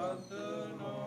Father,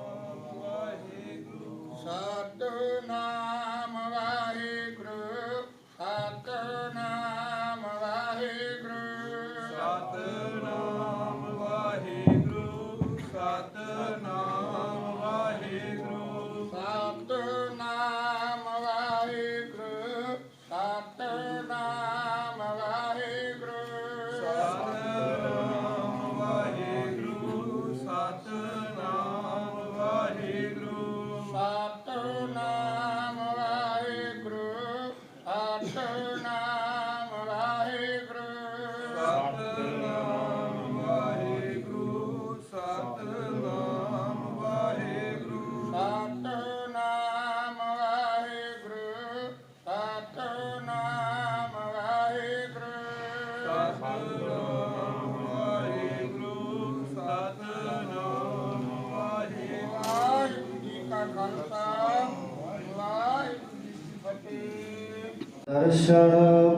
ਦਰਸ਼ਨ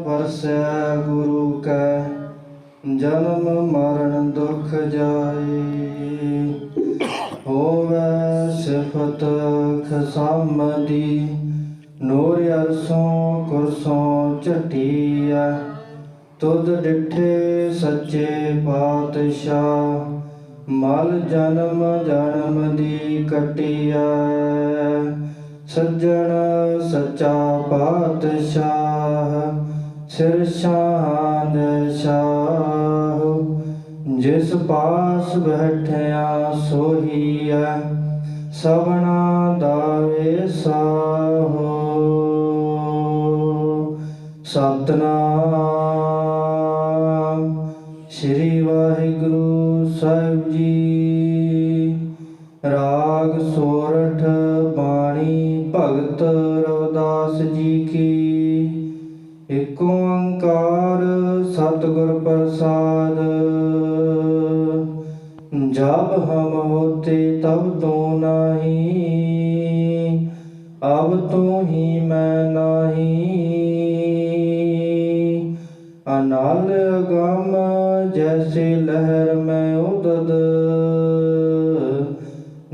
ਪਰਸੈ ਗੁਰੂ ਕੈ, ਜਨਮ ਮਰਨ ਦੁਖ ਜਾਏ। ਹੋਵੇ ਸਿਫਤ ਖਸਮਦੀ, ਨੂਰ ਅਰਸੋਂ ਕੁਰਸੋਂ ਝਟੀਆ ਤੁਧ ਡਿਠੇ ਸੱਚੇ ਪਾਤਸ਼ਾਹ, ਮਲ ਜਨਮ ਜਨਮ ਦੀ ਕਟਿਆ ਸੱਜਣ ਸੱਚਾ ਪਾਤਸ਼ਾਹ, ਸਿਰ ਸ਼ਾਹਦ ਸ਼ਾਹ ਜਿਸ ਪਾਸ ਬੈਠਿਆ ਸੋਹੀਐ ਸਭਨਾ ਦਾ ਵੇਸਾਹੋ ਸਤਨਾਮ ਸ੍ਰੀ ਵਾਹਿਗੁਰੂ ਸਾਹਿਬ ਜੀ। ਰਾਗ ਭਗਤ ਰਵਿਦਾਸ ਜੀ ਕੀ ਏਕ ਓੰਕਾਰ ਸਤਿਗੁਰ ਪ੍ਰਸਾਦ। ਜਬ ਹਮ ਹੋਤੇ ਤਬ ਤੋ ਨਹੀਂ, ਅਬ ਤੋ ਹੀ ਮੈਂ ਨਹੀਂ। ਅਨਲ ਗਮ ਜੈਸੇ ਲਹਿਰ ਮੈਂ ਉਦਦ।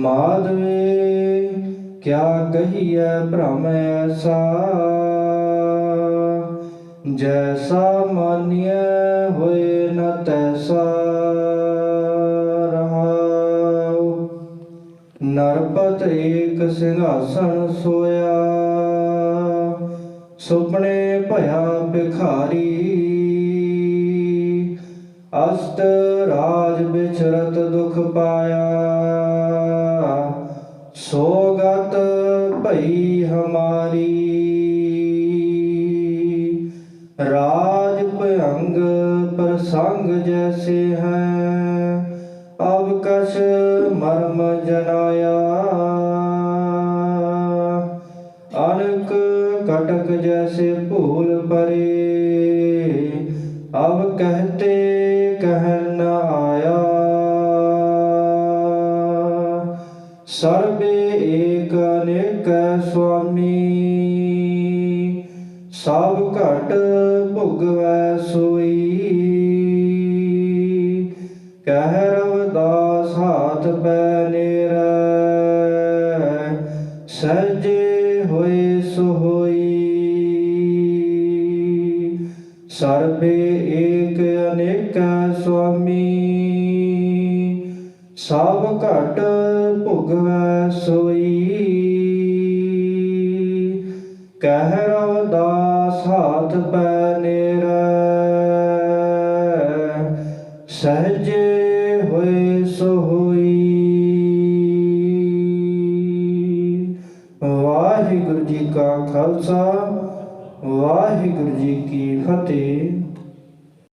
ਮਾਧਵੇ ਕਿਆ ਕਹੀਐ ਭ੍ਰਮ ਐਸਾ ਜੈਸਾ ਮਾਨਿਐ ਹੋਏ ਨ ਤੈਸਾ ਰਹਾਉ। ਨਰਪਤ ਏਕ ਸਿੰਘਾਸਣ ਸੋਇਆ, ਸੁਪਨੇ ਭਇਆ ਭਿਖਾਰੀ। ਅਸਤ ਰਾਜ ਵਿਚਰਤ ਦੁਖ ਪਾਇਆ। ਭਈ ਹਮਾਰੀ। ਰਾਜ ਭਯੰਗ ਪ੍ਰਸੰਗ ਜੈਸੇ ਹੈ, ਅਬ ਕਛ ਮਰਮ ਜਨਾਇਆ। ਅਨਕ ਕਟਕ ਜੈਸੇ ਭੂਲ ਪਰੇ, ਅਬ ਕਹਤੇ ਕਹਿ ਨ ਆਇਆ। ਸਰਬੇ ਅਨੇਕ ਸੁਆਮੀ, ਸਭ ਘਟ ਭੁਗਵੈ ਸੋਈ। ਕਹਿ, ਰਵਦਾਸ ਹਾਥ ਪੈ ਨੇਰੈ, ਸਹਜੇ ਹੋਏ ਸੋ ਸਰਬੇ ਏਕ ਅਨੇਕ, ਸੁਆਮੀ, ਸਭ ਘਟ ਭੁਗਵੈ ਸੋਈ। ਕਹਿ ਰਵਦਾਸ ਹਾਥ ਪੈ ਨੇਰੈ ਸਹਜੇ ਹੋਏ ਸੋ ਹੋਈ ਵਾਹਿਗੁਰੂ ਜੀ ਕਾ ਖਾਲਸਾ, ਵਾਹਿਗੁਰੂ ਜੀ ਕੀ ਫਤਿਹ।